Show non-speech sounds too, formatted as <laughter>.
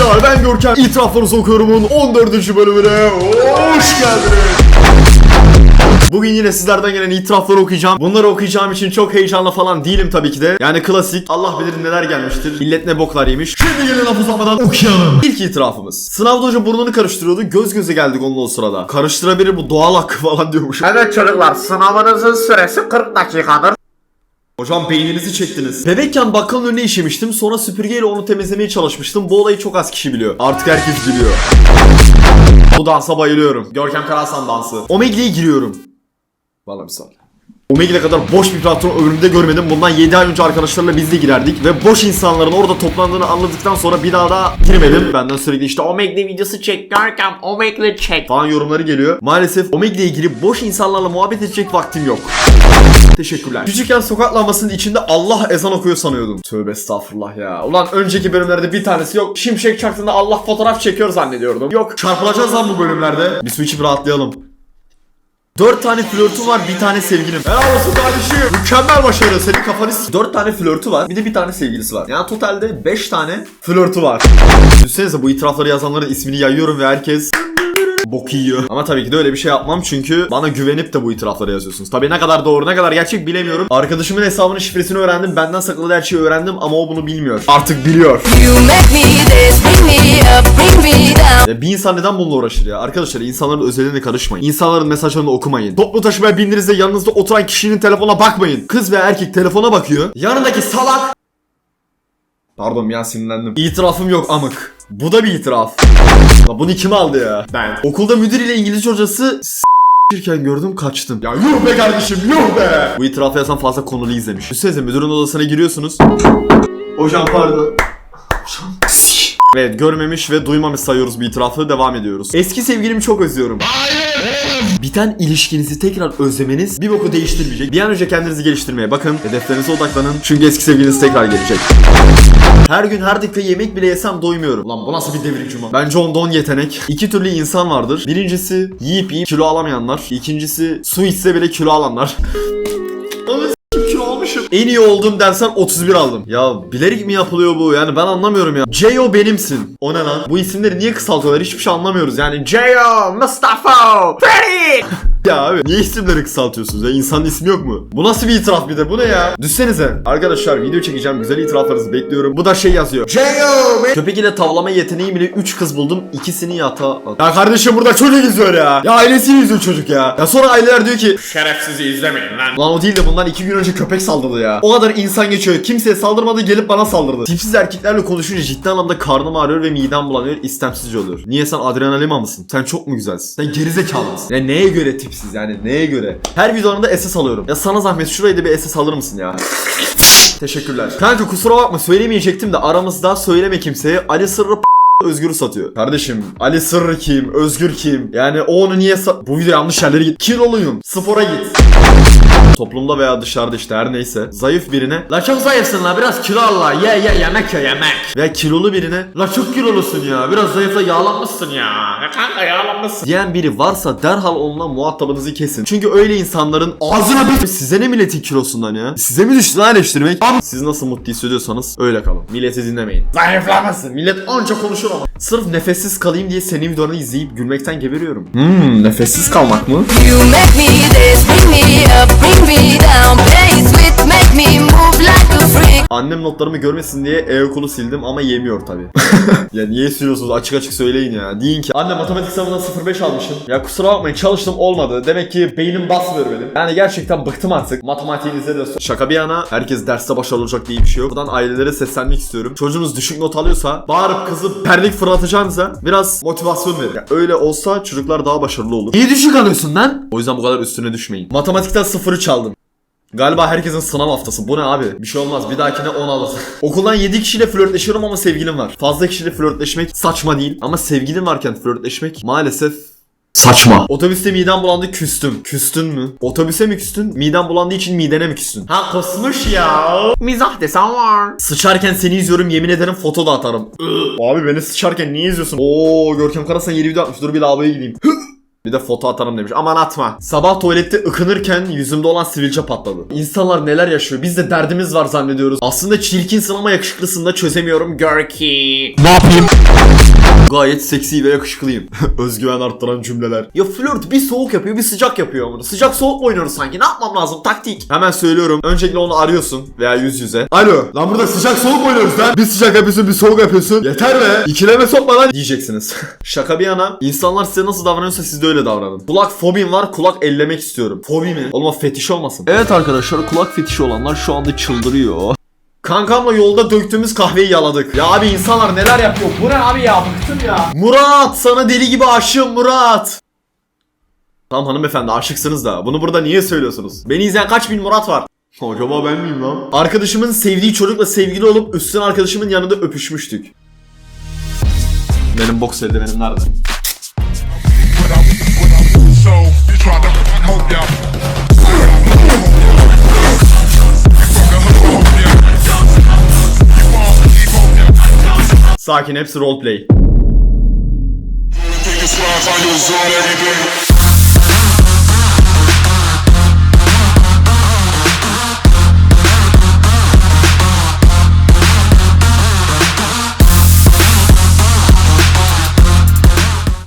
Arkadaşlar ben Görkem İtiraflarınızı okuyorumun 14. bölümüne hoş geldiniz. Bugün yine sizlerden gelen itirafları okuyacağım. Bunları okuyacağım için çok heyecanlı falan değilim tabii ki de. Yani klasik Allah bilir neler gelmiştir. Millet ne boklar yemiş. Şimdi gelin laf uzatmadan okuyalım. İlk itirafımız. Sınavda hoca burnunu karıştırıyordu. Göz göze geldik onunla o sırada. Karıştırabilir bu doğal hakkı falan diyormuş. Evet çocuklar sınavınızın süresi 40 dakikadır. Hocam beyninizi çektiniz. Bebekken bakkalın önüne işemiştim. Sonra süpürgeyle onu temizlemeye çalışmıştım. Bu olayı çok az kişi biliyor. Artık herkes biliyor. Bu dansa bayılıyorum. Görkem Karasan dansı. Omegle'ye giriyorum. Vallahi bir sal. Omegle kadar boş bir platform ömrümde görmedim. Bundan 7 ay önce arkadaşlarla biz de girerdik. Ve boş insanların orada toplandığını anladıktan sonra bir daha da girmedim. Benden sürekli işte Omegle videosu çek Görkem Omegle çek falan yorumları geliyor. Maalesef Omegle'ye girip boş insanlarla muhabbet edecek vaktim yok. Teşekkürler. Küçükken sokak lambasının içinde Allah ezan okuyor sanıyordum. Tövbe estağfurullah ya. Ulan önceki bölümlerde bir tanesi yok. Şimşek çaktığında Allah fotoğraf çekiyor zannediyordum. Yok. Çarpılacağız lan bu bölümlerde. Bir su içip rahatlayalım. Dört tane flörtüm var, bir tane sevgilim. Helal olsun kardeşim. Mükemmel başarı. Senin kafanı s- Dört tane flörtü var, bir de bir tane sevgilisi var. Yani totalde beş tane flörtü var. Düşünsenize bu itirafları yazanların ismini yayıyorum ve herkes bok yiyor. Ama tabii ki de öyle bir şey yapmam çünkü bana güvenip de bu itirafları yazıyorsunuz. Tabii ne kadar doğru ne kadar gerçek bilemiyorum. Arkadaşımın hesabının şifresini öğrendim. Benden sakladığı her şeyi öğrendim ama o bunu bilmiyor. Artık biliyor. Ya bir insan neden bununla uğraşır ya? Arkadaşlar insanların özeline karışmayın. İnsanların mesajlarını okumayın. Toplu taşımaya bindiğinizde yanınızda oturan kişinin telefona bakmayın. Kız ve erkek telefona bakıyor. Yanındaki salak Pardon an sinirlendim. İtirafım yok amık. Bu da bir itiraf. La bunu kim aldı ya? Ben. Okulda müdür ile İngilizce hocası s**irken gördüm kaçtım. Ya yuh be kardeşim yuh be. Bu itirafı yazan fazla konulu izlemiş. Düşünsenize müdürün odasına giriyorsunuz. Hocam pardon. Hocam. Evet görmemiş ve duymamış sayıyoruz bir itirafı devam ediyoruz. Eski sevgilimi çok özlüyorum. Biten ilişkinizi tekrar özlemeniz bir boku değiştirmeyecek. Bir an önce kendinizi geliştirmeye bakın. Hedeflerinize odaklanın. Çünkü eski sevgiliniz tekrar gelecek. Her gün her dakika yemek bile yesem doymuyorum. Lan bu nasıl bir devrim cuma? Bence onda on yetenek. İki türlü insan vardır. Birincisi yiyip yiyip kilo alamayanlar. İkincisi su içse bile kilo alanlar. <laughs> En iyi olduğum dersen 31 aldım. Ya bilerek mi yapılıyor bu? Yani ben anlamıyorum ya. J.O. benimsin. O ne lan? Bu isimleri niye kısaltıyorlar? Hiçbir şey anlamıyoruz. Yani J.O. Mustafa. Freddy. Ya abi niye isimleri kısaltıyorsunuz ya? İnsanın ismi yok mu? Bu nasıl bir itiraf bir de? Bu ne ya? Düşsenize. Arkadaşlar video çekeceğim. Güzel itiraflarınızı bekliyorum. Bu da şey yazıyor. J.O. Köpek ile tavlama yeteneğim ile 3 kız buldum. İkisini yatağa at. Ya kardeşim burada çocuk izliyor ya. Ya ailesini izliyor çocuk ya. Ya sonra aileler diyor ki Şerefsizi izlemeyin lan. Lan o değil de bundan iki gün önce köpek saldırdı ya. O kadar insan geçiyor. Kimseye saldırmadı gelip bana saldırdı. Tipsiz erkeklerle konuşunca ciddi anlamda karnım ağrıyor ve midem bulanıyor. istemsizce oluyor. Niye sen adrenalin mısın? Sen çok mu güzelsin? Sen gerizekalı mısın? Ya neye göre tipsiz yani neye göre? Her videolarında SS alıyorum. Ya sana zahmet şurayı da bir SS alır mısın ya? Teşekkürler. Kanka kusura bakma söylemeyecektim de aramızda söyleme kimseye. Ali Sırrı Özgür'ü satıyor. Kardeşim Ali Sırrı kim? Özgür kim? Yani o onu niye sa- Bu video yanlış yerlere git. Kiloluyum. Spora git. Toplumda veya dışarıda işte her neyse zayıf birine La çok zayıfsın la biraz kilo al la ye ye yemek ye yemek Veya kilolu birine La çok kilolusun ya biraz zayıfla yağlanmışsın ya Ya kanka yağlanmışsın. Diyen biri varsa derhal onunla muhatabınızı kesin. Çünkü öyle insanların ağzına bir size ne milletin kilosundan ya? Size mi düştü lan eleştirmek? Siz nasıl mutlu hissediyorsanız öyle kalın. Milleti dinlemeyin. Zayıflamasın. Millet anca konuşur ama. Sırf nefessiz kalayım diye senin videolarını izleyip gülmekten geberiyorum. Hmm nefessiz kalmak mı? You make me this, bring me up, bring me down. Bass with make me move like a. Annem notlarımı görmesin diye e-okulu sildim ama yemiyor tabi. <laughs> ya niye siliyorsunuz açık açık söyleyin ya. Deyin ki anne matematik sınavından 0.5 almışım. Ya kusura bakmayın çalıştım olmadı. Demek ki beynim basmıyor benim. Yani gerçekten bıktım artık. Matematiğinize de so- Şaka bir yana herkes derste başarılı olacak diye bir şey yok. Buradan ailelere seslenmek istiyorum. Çocuğunuz düşük not alıyorsa bağırıp kızı perlik fırlatacağınıza biraz motivasyon verin. Ya öyle olsa çocuklar daha başarılı olur. Niye düşük alıyorsun lan? O yüzden bu kadar üstüne düşmeyin. Matematikten 0'ı çaldım. Galiba herkesin sınav haftası. Bu ne abi? Bir şey olmaz. Bir dahakine 10 alırsın. <laughs> Okuldan 7 kişiyle flörtleşiyorum ama sevgilim var. Fazla kişiyle flörtleşmek saçma değil. Ama sevgilim varken flörtleşmek maalesef Saçma. Otobüste midem bulandı küstüm. Küstün mü? Otobüse mi küstün? Midem bulandığı için midene mi küstün? Ha kusmuş ya. Mizah desen var. Sıçarken seni izliyorum yemin ederim foto da atarım. Abi beni sıçarken niye izliyorsun? Oo Görkem Karasan yeni video atmış. Dur bir lavaboya gideyim. <laughs> Bir de foto atarım demiş. Aman atma. Sabah tuvalette ıkınırken yüzümde olan sivilce patladı. İnsanlar neler yaşıyor? Biz de derdimiz var zannediyoruz. Aslında çirkinsin ama yakışıklısın da çözemiyorum. Görki. Ne yapayım? Gayet seksi ve yakışıklıyım. <laughs> Özgüven arttıran cümleler. Ya flört bir soğuk yapıyor bir sıcak yapıyor bunu. Sıcak soğuk mu oynuyoruz sanki? Ne yapmam lazım? Taktik. Hemen söylüyorum. Öncelikle onu arıyorsun veya yüz yüze. Alo. Lan burada sıcak soğuk oynuyoruz lan? Bir sıcak yapıyorsun bir soğuk yapıyorsun. Yeter be. İkileme sokma lan diyeceksiniz. <laughs> Şaka bir yana. insanlar size nasıl davranıyorsa siz de öyle davranın. Kulak fobim var kulak ellemek istiyorum. Fobi mi? Oğlum fetiş olmasın. Evet arkadaşlar kulak fetişi olanlar şu anda çıldırıyor. Kankamla yolda döktüğümüz kahveyi yaladık. Ya abi insanlar neler yapıyor? Bu ne abi ya? Bıktım ya. Murat sana deli gibi aşığım Murat. Tamam hanımefendi aşıksınız da bunu burada niye söylüyorsunuz? Beni izleyen kaç bin Murat var? Acaba ben miyim lan? Arkadaşımın sevdiği çocukla sevgili olup üstüne arkadaşımın yanında öpüşmüştük. Benim boks eldivenim nerede? Sakin hepsi roleplay.